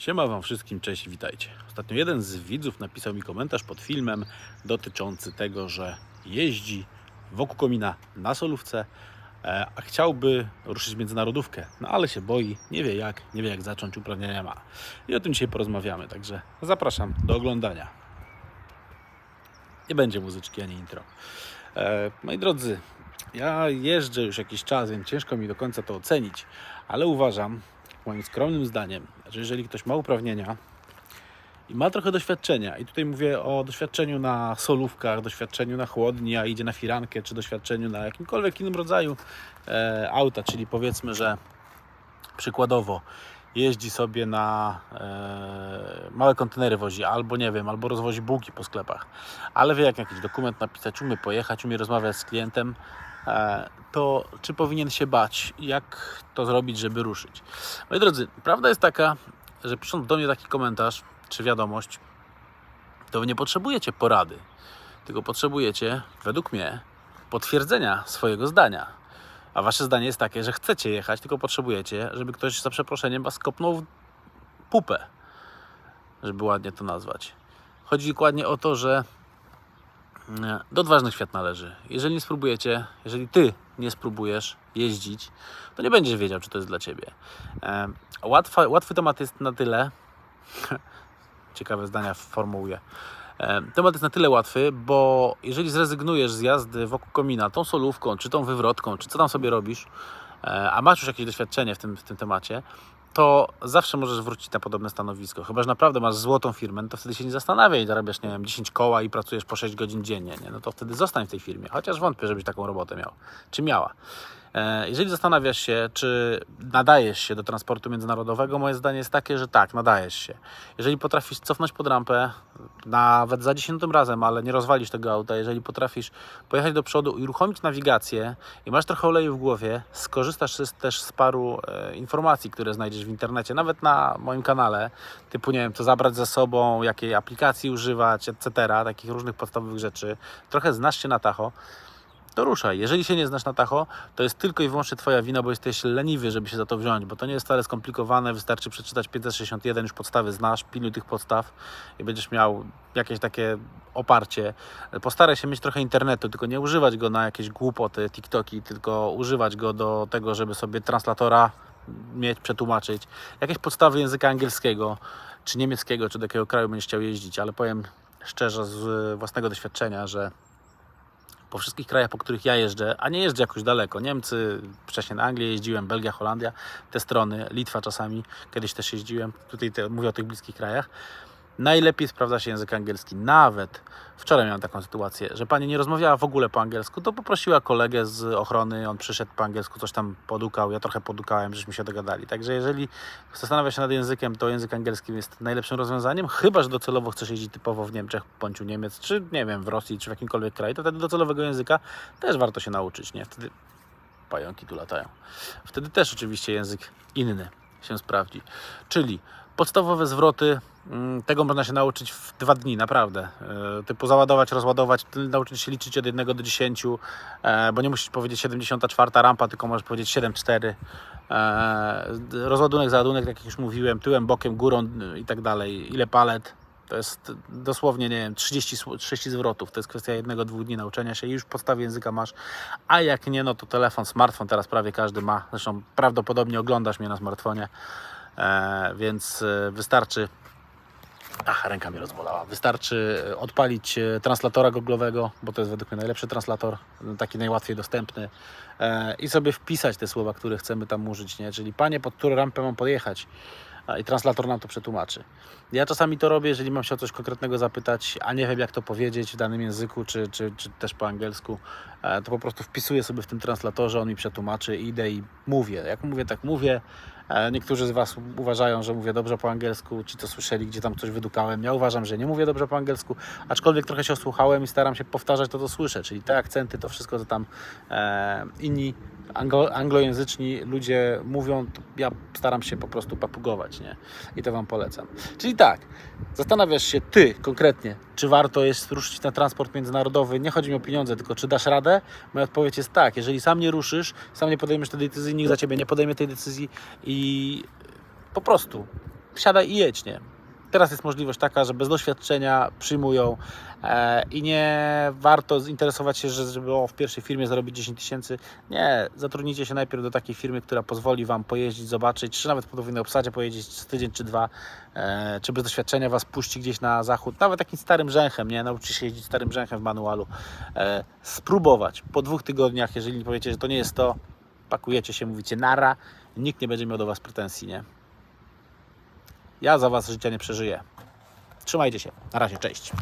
Siema Wam wszystkim, cześć witajcie. Ostatnio jeden z widzów napisał mi komentarz pod filmem dotyczący tego, że jeździ wokół komina na solówce, e, a chciałby ruszyć międzynarodówkę, no ale się boi, nie wie jak, nie wie jak zacząć, uprawnienia ma. I o tym dzisiaj porozmawiamy, także zapraszam do oglądania. Nie będzie muzyczki ani intro. E, moi drodzy, ja jeżdżę już jakiś czas, więc ciężko mi do końca to ocenić, ale uważam, moim skromnym zdaniem, że jeżeli ktoś ma uprawnienia i ma trochę doświadczenia, i tutaj mówię o doświadczeniu na solówkach, doświadczeniu na chłodni, a idzie na firankę, czy doświadczeniu na jakimkolwiek innym rodzaju e, auta, czyli powiedzmy, że przykładowo jeździ sobie na e, małe kontenery wozi, albo nie wiem, albo rozwozi bułki po sklepach, ale wie jak jakiś dokument napisać, umie pojechać, umie rozmawiać z klientem, to czy powinien się bać, jak to zrobić, żeby ruszyć. Moi drodzy, prawda jest taka, że pisząc do mnie taki komentarz, czy wiadomość, to wy nie potrzebujecie porady, tylko potrzebujecie, według mnie, potwierdzenia swojego zdania. A wasze zdanie jest takie, że chcecie jechać, tylko potrzebujecie, żeby ktoś za przeproszeniem was kopnął w pupę, żeby ładnie to nazwać. Chodzi dokładnie o to, że e, do odważnych świat należy. Jeżeli nie spróbujecie, jeżeli ty nie spróbujesz jeździć, to nie będziesz wiedział, czy to jest dla ciebie. E, Łatwa, łatwy temat jest na tyle, ciekawe zdania formułuję. E, Temat jest na tyle łatwy, bo jeżeli zrezygnujesz z jazdy wokół komina tą solówką, czy tą wywrotką, czy co tam sobie robisz, e, a masz już jakieś doświadczenie w tym, w tym temacie, to zawsze możesz wrócić na podobne stanowisko. Chyba, że naprawdę masz złotą firmę, no to wtedy się nie zastanawiaj, zarabiasz, nie wiem, 10 koła i pracujesz po 6 godzin dziennie, nie? no to wtedy zostań w tej firmie. Chociaż wątpię, żebyś taką robotę miał. Czy miała. E, Jeżeli zastanawiasz się, czy nadajesz się do transportu międzynarodowego, moje zdanie jest takie, że tak, nadajesz się. Jeżeli potrafisz cofnąć pod rampę, nawet za dziesiątym razem, ale nie rozwalisz tego auta, jeżeli potrafisz pojechać do przodu i uruchomić nawigację i masz trochę oleju w głowie, skorzystasz też z paru e, informacji, które znajdziesz w internecie, nawet na moim kanale, typu nie wiem, co zabrać ze sobą, jakiej aplikacji używać, etc., takich różnych podstawowych rzeczy. Trochę znasz się na Tacho, to ruszaj. Jeżeli się nie znasz na Tacho, to jest tylko i wyłącznie Twoja wina, bo jesteś leniwy, żeby się za to wziąć, bo to nie jest wcale skomplikowane, wystarczy przeczytać 561, już podstawy znasz, pilnuj tych podstaw i będziesz miał jakieś takie oparcie. Postaraj się mieć trochę internetu, tylko nie używać go na jakieś głupoty, TikToki, tylko używać go do tego, żeby sobie translatora mieć, przetłumaczyć. Jakieś podstawy języka angielskiego, czy niemieckiego, czy do jakiego kraju będziesz chciał jeździć, ale powiem szczerze z własnego doświadczenia, że po wszystkich krajach, po których ja jeżdżę, a nie jeżdżę jakoś daleko. Niemcy, wcześniej na Anglię jeździłem, Belgia, Holandia, te strony, Litwa czasami, kiedyś też jeździłem. Tutaj te, mówię o tych bliskich krajach. Najlepiej sprawdza się język angielski. Nawet wczoraj miałem taką sytuację, że pani nie rozmawiała w ogóle po angielsku, to poprosiła kolegę z ochrony, on przyszedł po angielsku, coś tam podukał, ja trochę podukałem, żeśmy się dogadali. Także jeżeli zastanawiasz się nad językiem, to język angielski jest najlepszym rozwiązaniem, chyba że docelowo chcesz jeździć typowo w Niemczech bądź u Niemiec, czy nie wiem, w Rosji, czy w jakimkolwiek kraju, to wtedy docelowego języka też warto się nauczyć, nie? Wtedy pająki tu latają. Wtedy też oczywiście język inny się sprawdzi. Czyli podstawowe zwroty, mm, tego można się nauczyć w dwa dni, naprawdę. E, Typu załadować, rozładować, nauczyć się liczyć od 1 do 10, e, bo nie musisz powiedzieć 74 rampa, tylko możesz powiedzieć 7,4. E, Rozładunek, załadunek, tak jak już mówiłem, tyłem, bokiem, górą i tak dalej. Ile palet. To jest dosłownie, nie wiem, 30, sł- 30 zwrotów. To jest kwestia jednego, dwóch dni nauczenia się i już podstawy języka masz. A jak nie, no to telefon, smartfon teraz prawie każdy ma. Zresztą prawdopodobnie oglądasz mnie na smartfonie, e, więc e, wystarczy. Ach, ręka mnie rozbolała. Wystarczy e, odpalić e, translatora googlowego, bo to jest według mnie najlepszy translator, taki najłatwiej dostępny e, i sobie wpisać te słowa, które chcemy tam użyć, nie? Czyli panie, pod którą rampę mam podjechać? I translator nam to przetłumaczy. Ja czasami to robię, jeżeli mam się o coś konkretnego zapytać, a nie wiem jak to powiedzieć w danym języku, czy, czy, czy też po angielsku, e, to po prostu wpisuję sobie w tym translatorze, on mi przetłumaczy, idę i mówię. Jak mówię, tak mówię. Niektórzy z Was uważają, że mówię dobrze po angielsku, ci co słyszeli, gdzie tam coś wydukałem. Ja uważam, że nie mówię dobrze po angielsku, aczkolwiek trochę się osłuchałem i staram się powtarzać to, co słyszę, czyli te akcenty, to wszystko, co tam e, inni anglo, anglojęzyczni ludzie mówią, to ja staram się po prostu papugować, nie? I to Wam polecam. Czyli tak, zastanawiasz się Ty konkretnie, czy warto jest ruszyć na transport międzynarodowy. Nie chodzi mi o pieniądze, tylko czy dasz radę? Moja odpowiedź jest tak, jeżeli sam nie ruszysz, sam nie podejmiesz tej decyzji, nikt za Ciebie nie podejmie tej decyzji i po prostu siadaj i jedź, nie? Teraz jest możliwość taka, że bez doświadczenia przyjmują e, i nie warto zinteresować się, że żeby o, w pierwszej firmie zarobić 10 tysięcy. Nie, zatrudnijcie się najpierw do takiej firmy, która pozwoli Wam pojeździć, zobaczyć, czy nawet po podwójnej obsadzie pojeździć tydzień czy dwa, e, czy bez doświadczenia Was puści gdzieś na zachód, nawet takim starym rzęchem, nie? Nauczycie się jeździć starym rzęchem w manualu. E, spróbować po dwóch tygodniach, jeżeli powiecie, że to nie jest to, pakujecie się, mówicie nara, nikt nie będzie miał do Was pretensji, nie? Ja za Was życia nie przeżyję. Trzymajcie się. Na razie, cześć.